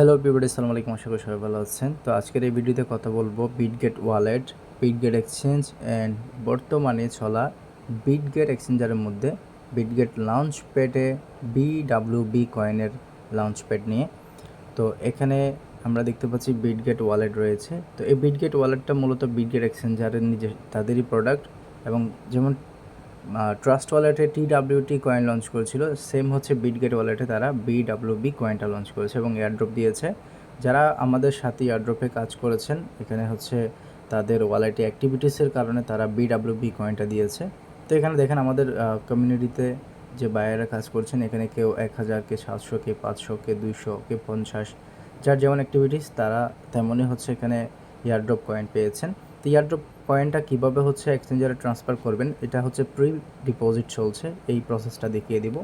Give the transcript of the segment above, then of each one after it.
Hello Peabody সালাম আলাইকুম। আশা করি সবাই ভালো আছেন। তো আজকের এই ভিডিওতে কথা বলব Bitget wallet Bitget exchange and বর্তমানে চলা বিটগেট এক্সচেঞ্জারের মধ্যে বিটগেট লঞ্চ প্যাডে বি কয়েনের লঞ্চ প্যাড নিয়ে। তো এখানে আমরা দেখতে পাচ্ছি বিটগেট ওয়ালেট রয়েছে। তো এই বিটগেট ওয়ালেটটা মূলত বিটগেট এক্সচেঞ্জারের নিজে, তাদেরই প্রোডাক্ট এবং যেমন ট্রাস্ট ওয়ালেটে টি টি কয়েন লঞ্চ করেছিল। সেম হচ্ছে বিটগেট ওয়ালেটে তারা বি কয়েনটা লঞ্চ করেছে এবং এয়ারড্রপ দিয়েছে। যারা আমাদের সাথে এয়ারড্রপে কাজ করেছেন, এখানে হচ্ছে তাদের ওয়ালেটে অ্যাক্টিভিটিসের কারণে তারা বি কয়েনটা দিয়েছে। তো এখানে দেখেন আমাদের কমিউনিটিতে যে বায়াররা কাজ করছেন, এখানে কেউ এক হাজার, কে সাতশো, কে পাঁচশো, কে দুইশো, কে পঞ্চাশ, যার যেমন অ্যাক্টিভিটিস তারা তেমনই হচ্ছে এখানে এয়ারড্রপ কয়েন পেয়েছেন। তো এয়ারড্রপ কয়েনটা কীভাবে হচ্ছে এক্সচেঞ্জারে ট্রান্সফার করবেন, এটা হচ্ছে প্রি ডিপোজিট চলছে, এই প্রসেসটা দেখিয়ে দিব।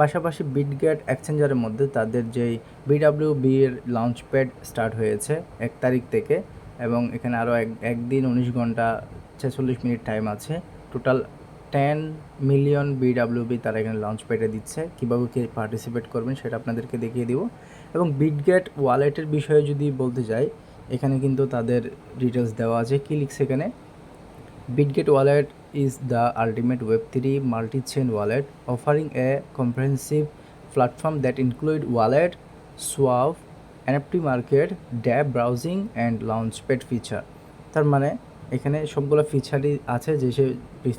পাশাপাশি বিটগেট এক্সচেঞ্জারের মধ্যে তাদের যেই বিডাব্লিউ বি এর লঞ্চ প্যাড স্টার্ট হয়েছে এক তারিখ থেকে, এবং এখানে আরও এক, একদিন উনিশ ঘণ্টা ছেচল্লিশ মিনিট টাইম আছে। টোটাল টেন মিলিয়ন বিডাব্লিউবি তারা এখানে লঞ্চ প্যাডে দিচ্ছে। কীভাবে কি পার্টিসিপেট করবেন সেটা আপনাদেরকে দেখিয়ে দিব। এবং বিটগেট ওয়ালেটের বিষয়ে যদি বলতে যাই, এখানে কিন্তু তাদের ডিটেলস দেওয়া আছে। কী লিখছে এখানে? The ultimate web three multi chain wallet offering a comprehensive platform that include wallet swap NFT market dapp browsing and launchpad feature তার মানে এখানে সবগুলো ফিচারই আছে যে সে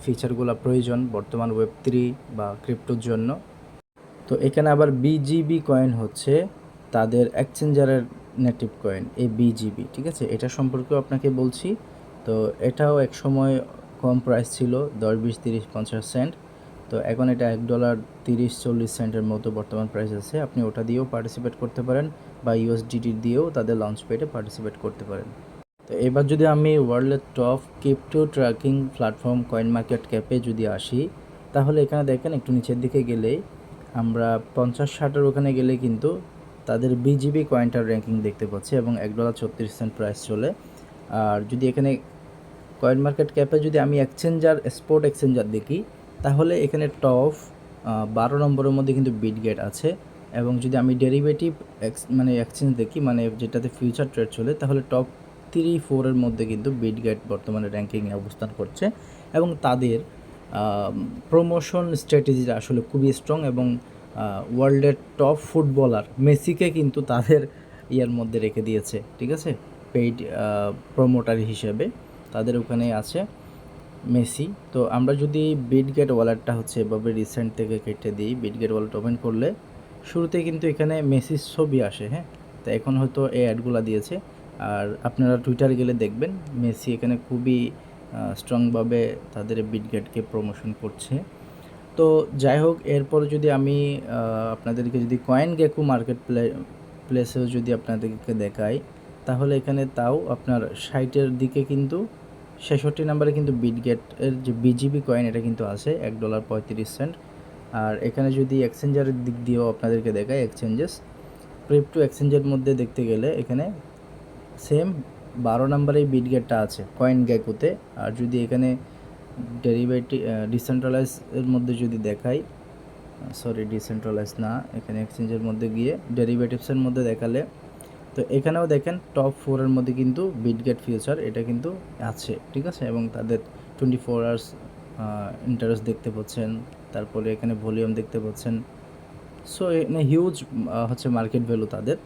ফিচারগুলো প্রয়োজন বর্তমান ওয়েব থ্রি বা ক্রিপ্টোর জন্য। তো এখানে আবার বিজিবি কয়েন হচ্ছে তাদের এক্সচেঞ্জারের নেটিভ কয়েন এই বিজিবি ঠিক আছে? এটা সম্পর্কেও আপনাকে বলছি। তো এটাও এক সময় কম প্রাইস ছিল, দশ, বিশ, তিরিশ, পঞ্চাশ সেন্ট তো এখন এটা এক ডলার তিরিশ, চল্লিশ সেন্টের মতো বর্তমান প্রাইস আছে। আপনি ওটা দিয়েও পার্টিসিপেট করতে পারেন বা ইউএসডিটি দিয়েও তাদের লঞ্চ পেটে পার্টিসিপেট করতে পারেন। তো এবার যদি আমি ওয়ার্ল্ডের top crypto tracking platform coin market ক্যাপে যদি আসি, তাহলে এখানে দেখেন একটু নিচের দিকে গেলেই আমরা পঞ্চাশ, ষাটের ওখানে গেলে কিন্তু তাদের বিজিবি কয়েনটার র্যাঙ্কিং দেখতে পাচ্ছি এবং এক ডলার ছত্রিশ সেন্ট প্রাইস চলে। আর যদি এখানে কয়েন মার্কেট ক্যাপে যদি আমি এক্সচেঞ্জার স্পোর্ট এক্সচেঞ্জার দেখি, তাহলে এখানে টপ বারো নম্বরের মধ্যে কিন্তু বিটগেট আছে। এবং যদি আমি ডেরিভেটিভ মানে এক্সচেঞ্জ দেখি মানে যেটাতে ফিউচার ট্রেড চলে, তাহলে টপ থ্রি ফোরের মধ্যে কিন্তু বিটগেট বর্তমানে র্যাঙ্কিংয়ে অবস্থান করছে। এবং তাদের প্রমোশন স্ট্র্যাটেজিটা আসলে খুবই স্ট্রং এবং ওয়ার্ল্ডের টপ ফুটবলার মেসিকে কিন্তু তাদের ইয়ার মধ্যে রেখে দিয়েছে, ঠিক আছে? পেইড প্রমোটার হিসেবে। তাদের ওখানে আছে মেসি। তো আমরা যদি বিটগেট ওয়ালেটটা হচ্ছে এভাবে রিসেন্ট থেকে কেটে দিই বিটগেট ওয়ালেট ওপেন করলে শুরুতে কিন্তু এখানে মেসির ছবি আসে হ্যাঁ? তো এখন হয়তো এই অ্যাডগুলো দিয়েছে। আর আপনারা টুইটারে গেলে দেখবেন, মেসি এখানে খুবই স্ট্রংভাবে তাদের বিটগেটকে প্রমোশন করছে। তো যাই হোক, এরপরে যদি আমি আপনাদেরকে যদি কয়েন গেকু মার্কেট প্লে প্লেসেও যদি আপনাদেরকে দেখাই, তাহলে এখানে তাও আপনার সাইটের দিকে কিন্তু ছেষট্টি নাম্বারে কিন্তু বিটগেটের যে বিজিবি কয়েন এটা কিন্তু আছে, এক ডলার পঁয়ত্রিশ সেন্ট আর এখানে যদি এক্সচেঞ্জারের দিক দিয়েও আপনাদেরকে দেখায় এক্সচেঞ্জেস ক্রিপ্টো এক্সচেঞ্জের মধ্যে দেখতে গেলে এখানে সেম বারো নাম্বারেই বিটগেটটা আছে কয়েন গ্যাকুতে আর যদি এখানে ডেরিভেটিভ ডিসেন্ট্রালাইজ এর মধ্যে যদি দেখাই সরি ডিসেন্ট্রালাইজ না, এখানে এক্সচেঞ্জের মধ্যে গিয়ে ডেরিভেটিভসের মধ্যে দেখালে তো এখানেও দেখেন টপ ফোরের মধ্যে কিন্তু বিটগেট ফিউচার এটা কিন্তু আছে, ঠিক আছে? এবং তাদের টোয়েন্টি ফোর আওয়ার্স ইন্টারেস্ট দেখতে পাচ্ছেন, তারপরে এখানে ভলিউম দেখতে পাচ্ছেন। সো এখানে হিউজ হচ্ছে মার্কেট ভ্যালু তাদের।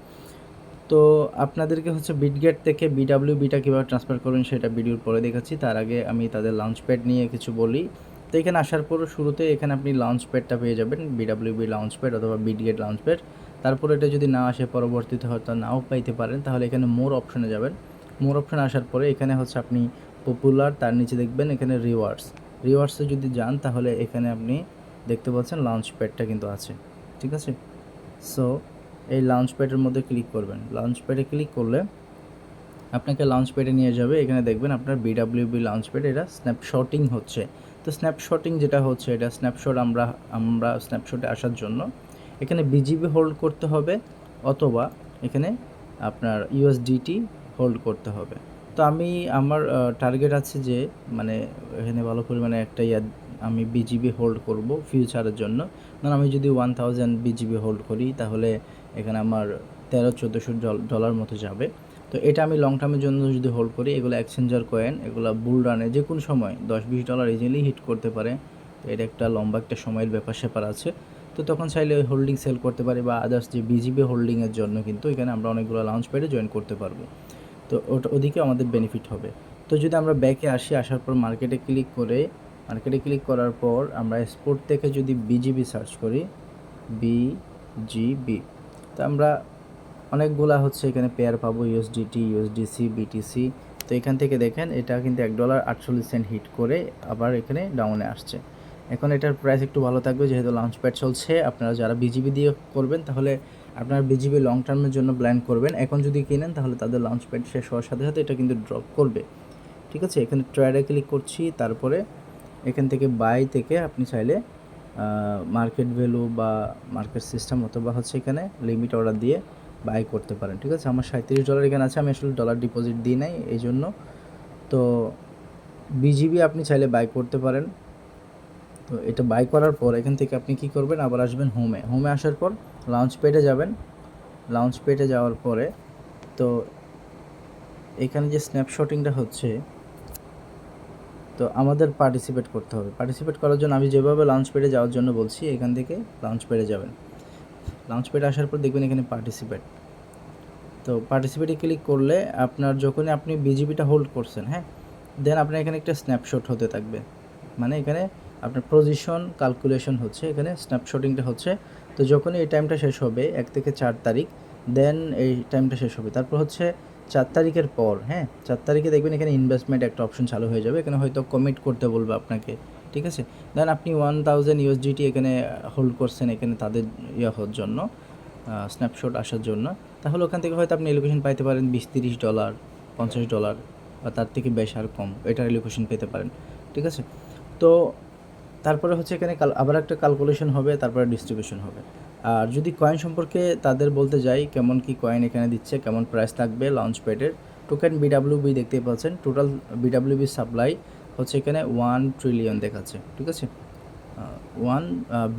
তো আপনাদেরকে হচ্ছে বিটগেট থেকে বিডাব্লিউ বিটা কীভাবে ট্রান্সফার করবেন সেটা ভিডিওর পরে দেখাচ্ছি। তার আগে আমি তাদের লঞ্চ প্যাড নিয়ে কিছু বলি। তো এখানে আসার পর শুরুতে এখানে আপনি লঞ্চ প্যাডটা পেয়ে যাবেন বিডাব্লিউ বি লঞ্চ প্যাড অথবা বিটগেট লঞ্চ প্যাড তারপর এটা যদি না আসে পরবর্তীতে হয়তো নাও পাইতে পারেন, তাহলে এখানে মোর অপশনে যাবেন। মোর অপশনে আসার পরে এখানে হচ্ছে আপনি পপুলার তার নিচে দেখবেন এখানে রিওয়ার্ডস রিওয়ার্ডসে যদি যান, তাহলে এখানে আপনি দেখতে পাচ্ছেন লঞ্চ প্যাডটা কিন্তু আছে। ঠিক আছে? সো এই লাউঞ্চ প্যাডের মধ্যে ক্লিক করবেন। লাউঞ্চ প্যাডে ক্লিক করলে আপনাকে লাউঞ্চ প্যাডে নিয়ে যাবে। এখানে দেখবেন আপনার বিডাব্লিউবি লাউঞ্চ প্যাড এটা স্ন্যাপশটিং হচ্ছে। তো স্ন্যাপশটিং যেটা হচ্ছে, এটা স্ন্যাপশট আমরা আমরা স্ন্যাপশটে আসার জন্য এখানে বিজিবি হোল্ড করতে হবে অথবা এখানে আপনার ইউএসডিটি হোল্ড করতে হবে। তো আমি আমার টার্গেট আছে যে মানে এখানে ভালো পরিমাণে একটা ইয়া আমি বিজিবি হোল্ড করব ফিউচারের জন্য। কারণ আমি যদি ওয়ান থাউজেন্ড বিজিবি হোল্ড করি, তাহলে এখানে আমার তেরো, চোদ্দোশো ডলার মতো যাবে। তো এটা আমি লং টার্মের জন্য যদি হোল্ড করি, এগুলো এক্সচেঞ্জার কয়েন এগুলো বুল রানে যে কোনো সময় দশ, বিশ ডলার ইজিলি হিট করতে পারে। তো এটা একটা লম্বা একটা সময়ের ব্যাপার স্যাপার আছে। তো তখন চাইলে ওই হোল্ডিং সেল করতে পারি বা আদার্স যে বিজিবি হোল্ডিংয়ের জন্য কিন্তু এখানে আমরা অনেকগুলো লঞ্চ প্যাডে জয়েন করতে পারব। তো ওটা, ওদিকে আমাদের বেনিফিট হবে। তো যদি আমরা ব্যাকে আসি, আসার পর মার্কেটে ক্লিক করে মার্কেটে ক্লিক করার পর আমরা স্পোর্ট থেকে যদি বিজিবি সার্চ করি বিজিবি তো আমরা অনেকগুলা হচ্ছে এখানে পেয়ার পাবো ইউএসডিটি ইউএসডিসি বিটিসি তো এখান থেকে দেখেন, এটা কিন্তু এক ডলার আটচল্লিশ সেন্ট হিট করে আবার এখানে ডাউনে আসছে। এখন এটার প্রাইস একটু ভালো থাকবে, যেহেতু লঞ্চ প্যাড চলছে। আপনারা যারা বিজিবি দিয়ে করবেন, তাহলে আপনার বিজিবি লং টার্মের জন্য প্ল্যান করবেন। এখন যদি কিনেন, তাহলে তাদের লঞ্চ প্যাড শেষ হওয়ার সাথে সাথে এটা কিন্তু ড্রপ করবে। ঠিক আছে? এখানে ট্রেডে ক্লিক করছি, তারপরে এখান থেকে বাই থেকে আপনি চাইলে মার্কেট ভ্যালু বা মার্কেট সিস্টেম অথবা হচ্ছে এখানে লিমিট অর্ডার দিয়ে বাই করতে পারেন। ঠিক আছে? আমার সাঁত্রিশ ডলার এখানে আছে, আমি আসলে ডলার ডিপোজিট দিই নাই এই জন্য তো বিজিবি আপনি চাইলে বাই করতে পারেন। তো এটা বাই করার পর এখান থেকে আপনি কি করবেন? আবার আসবেন হোমে হোমে আসার পর লাউঞ্চ পেটে যাবেন। লাউঞ্চ পেটে যাওয়ার পরে তো এখানে যে স্ন্যাপশটিংটা হচ্ছে, তো আমাদের পার্টিসিপেট করতে হবে। পার্টিসিপেট করার জন্য আমি যেভাবে লঞ্চ পেডে যাওয়ার জন্য বলছি, এখান থেকে লঞ্চ পেডে যাবেন। লঞ্চ পেডে আসার পর দেখবেন এখানে পার্টিসিপেট তো পার্টিসিপেটে ক্লিক করলে আপনার যখনই আপনি বিজিবিটা হোল্ড করছেন হ্যাঁ? দেন আপনার এখানে একটা স্ন্যাপশট হতে থাকবে। মানে এখানে আপনার পজিশন ক্যালকুলেশন হচ্ছে, এখানে স্ন্যাপশটিংটা হচ্ছে। তো যখনই এই টাইমটা শেষ হবে, এক থেকে চার তারিখ দেন এই টাইমটা শেষ হবে। তারপর হচ্ছে চার তারিখের পর হ্যাঁ? চার তারিখে দেখবেন এখানে ইনভেস্টমেন্ট একটা অপশন চালু হয়ে যাবে। এখানে হয়তো কমিট করতে বলবে আপনাকে, ঠিক আছে? দেন আপনি ওয়ান থাউজেন্ড ইউএসডিটি এখানে হোল্ড করছেন, এখানে তাদের ইয়ে হওয়ার জন্য স্ন্যাপশট আসার জন্য। তাহলে ওখান থেকে হয়তো আপনি এলোকেশন পাইতে পারেন বিশ তিরিশ ডলার, পঞ্চাশ ডলার, বা তার থেকে বেশ আর কম, এটার এলোকেশন পেতে পারেন, ঠিক আছে? তো তারপরে হচ্ছে এখানে আবার একটা ক্যালকুলেশন হবে, তারপরে ডিস্ট্রিবিউশন হবে। আর যদি কয়েন সম্পর্কে তাদের বলতে যাই, কেমন কি কয়েন এখানে দিচ্ছে, কেমন প্রাইস থাকবে লঞ্চ প্যাডের টোকেন বিডাব্লিউবি দেখতে পাচ্ছেন। টোটাল বিডাব্লিউবি সাপ্লাই হচ্ছে এখানে ওয়ান ট্রিলিয়ন দেখাচ্ছে, ঠিক আছে? ওয়ান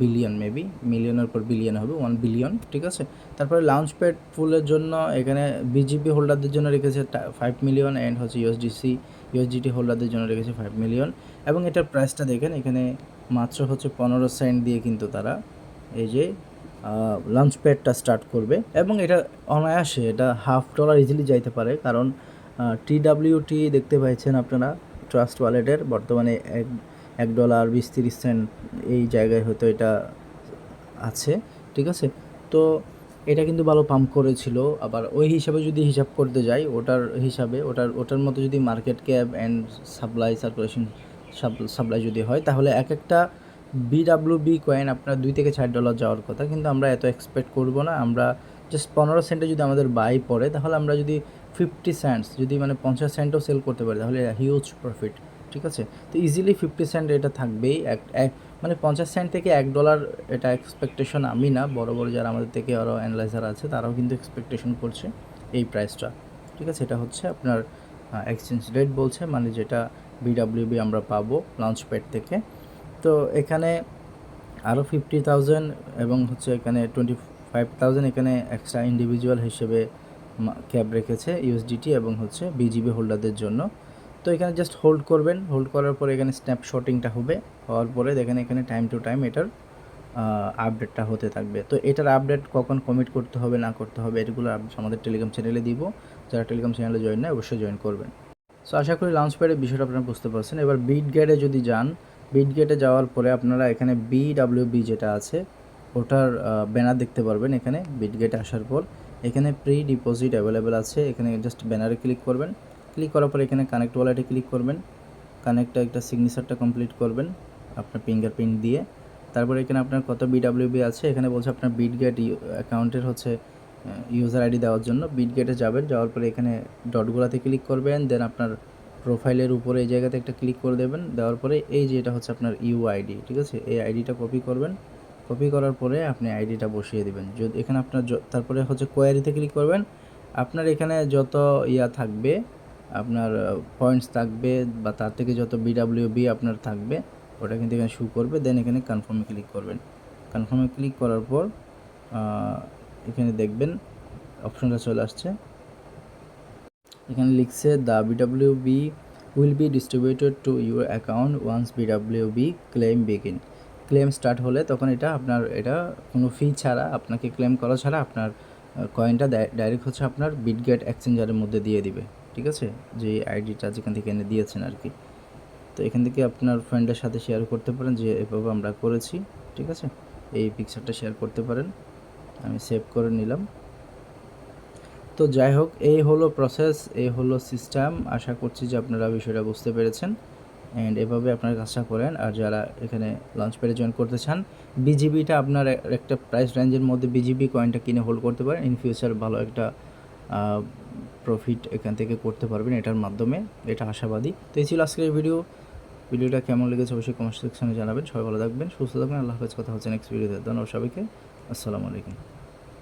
বিলিয়ন মেবি মিলিয়নের পর বিলিয়ন হবে ওয়ান বিলিয়ন ঠিক আছে? তারপরে লঞ্চ প্যাড ফুলের জন্য এখানে বিজিপি হোল্ডারদের জন্য রেখেছে ফাইভ মিলিয়ন অ্যান্ড হচ্ছে ইউএসডিসি ইউএসডিটি হোল্ডারদের জন্য রেখেছে ফাইভ মিলিয়ন এবং এটার প্রাইসটা দেখেন, এখানে মাত্র হচ্ছে পনেরো সেন্ট দিয়ে কিন্তু তারা এই যে লঞ্চ প্যাডটা স্টার্ট করবে। এবং এটা অনায়াসে এটা হাফ ডলার ইজিলি যাইতে পারে, কারণ টি দেখতে পাইছেন আপনারা ট্রাস্ট ওয়ালেটের বর্তমানে এক এক ডলার বিশ, তিরিশ সেন্ট এই জায়গায় হয়তো এটা আছে, ঠিক আছে? তো এটা কিন্তু ভালো পাম্প করেছিল। আবার ওই হিসাবে যদি হিসাব করতে যাই, ওটার হিসাবে, ওটার ওটার মতো যদি market cap and supply circulation supply যদি হয়, তাহলে এক একটা বিডাব্লিউ বি কয়েন আপনার দুই থেকে চার ডলার যাওয়ার কথা। কিন্তু আমরা এত এক্সপেক্ট করব না। আমরা জাস্ট পনেরো সেন্টে যদি আমাদের বাই পড়ে, তাহলে আমরা যদি ফিফটি সেন্টস যদি মানে পঞ্চাশ সেন্টও সেল করতে পারি, তাহলে হিউজ প্রফিট ঠিক আছে? তো ইজিলি ফিফটি সেন্ট এটা থাকবেই। এক এক মানে পঞ্চাশ সেন্ট থেকে এক ডলার এটা এক্সপেকটেশন আমি না। বড় বড় যারা আমাদের থেকে আরও অ্যানালাইজার আছে, তারাও কিন্তু এক্সপেকটেশন করছে এই প্রাইসটা ঠিক আছে? এটা হচ্ছে আপনার এক্সচেঞ্জ রেট বলছে মানে যেটা বিডাব্লিউবি আমরা পাবো লঞ্চ প্যাড থেকে। তো এখানে আরও ফিফটি থাউজেন্ড এবং হচ্ছে এখানে টোয়েন্টি ফাইভ থাউজেন্ড এখানে এক্সট্রা ইন্ডিভিজুয়াল হিসেবে ক্যাব রেখেছে ইউএসডিটি এবং হচ্ছে বিজিবি হোল্ডারদের জন্য। তো এখানে জাস্ট হোল্ড করবেন। হোল্ড করার পরে এখানে স্ন্যাপশটিংটা হবে। হওয়ার পরে দেখেন এখানে টাইম টু টাইম এটার আপডেটটা হতে থাকবে। তো এটার আপডেট কখন কমিট করতে হবে, না করতে হবে, এগুলো আমাদের টেলিগ্রাম চ্যানেলে দিব। যারা টেলিগ্রাম চ্যানেলে জয়েন নেয়, অবশ্যই জয়েন করবেন। সো আশা করি লঞ্চ প্যাডের বিষয়টা আপনারা বুঝতে পারছেন। এবার বিট গেটে যদি যান বিট গেটে যাওয়ার পরে আপনারা এখানে বি ডাব্লিউ বি যেটা আছে, ওটার ব্যানার দেখতে পারবেন এখানে। বিট গেটে আসার পর এখানে প্রি ডিপোজিট অ্যাভেলেবেল আছে। এখানে জাস্ট ব্যানারে ক্লিক করবেন। ক্লিক করার পর এখানে কানেক্ট ওয়ালেটে ক্লিক করবেন। কানেক্টটা একটা সিগনেচারটা কমপ্লিট করবেন, আপনার ফিঙ্গারপ্রিন্ট দিয়ে। তারপর এখানে আপনার কত বিডাব্লিউবি আছে, এখানে বলছে আপনার বিটগেট অ্যাকাউন্টের হচ্ছে ইউজার আইডি দেওয়ার জন্য। বিটগেটে যাবেন, যাওয়ার পরে এখানে ডটগুলাতে ক্লিক করবেন দেন আপনার প্রোফাইলের উপরে এই জায়গাতে একটা ক্লিক করে দেবেন। দেওয়ার পরে এই যে এটা হচ্ছে আপনার ইউ আইডি ঠিক আছে? এই আইডিটা কপি করবেন। কপি করার পরে আপনি আইডিটা বসিয়ে দেবেন। যদি এখানে আপনার তারপরে হচ্ছে কোয়ারিতে ক্লিক করবেন। আপনার এখানে যত ইয়া থাকবে আপনার পয়েন্টস থাকবে বা তার থেকে যত বিডাব্লিউ বি আপনার থাকবে, ওটা কিন্তু এখানে শু করবে দেন এখানে কনফার্মে ক্লিক করবেন। কনফার্মে ক্লিক করার পর এখানে দেখবেন অপশনটা চলে আসছে। এখানে লিখছে the BW B will be distributed to your account once BW B claim begin claim start হলে তখন এটা আপনার, এটা কোনো ফি ছাড়া, আপনাকে ক্লেম করা ছাড়া আপনার কয়েনটা ডাইরেক্ট হচ্ছে আপনার বিটগেট এক্সচেঞ্জারের মধ্যে দিয়ে দিবে। ঠিক আছে? যে আইডিটা যেখান থেকে এনে দিয়েছেন আর কি। তো এখান থেকে আপনার ফ্রেন্ডের সাথে শেয়ার করতে পারেন যে এভাবে আমরা করেছি, ঠিক আছে? এই পিকচারটা শেয়ার করতে পারেন। আমি সেভ করে নিলাম। তো যাই হোক, এই হলো প্রসেস এই হলো সিস্টেম আশা করছি যে আপনারা বিষয়টা বুঝতে পেরেছেন। অ্যান্ড এভাবে আপনার কাজটা করেন। আর যারা এখানে লঞ্চ পেরে জয়েন করতে চান বিজিবিটা আপনার একটা প্রাইস রেঞ্জের মধ্যে বিজিবি কয়েনটা কিনে হোল্ড করতে পারেন। ইন ফিউচার ভালো একটা প্রফিট এখান থেকে করতে পারবেন এটার মাধ্যমে। এটা আশাবাদী। তো এই ছিল আজকের ভিডিও ভিডিওটা কেমন লেগেছে অবশ্যই কমেন্ট সেকশনে জানাবেন। সবাই ভালো থাকবেন, সুস্থ থাকবেন। আল্লাহ হাফেজ। কথা হচ্ছে নেক্সট ভিডিওতে ধন্যবাদ সবাইকে। আসসালামু আলাইকুম।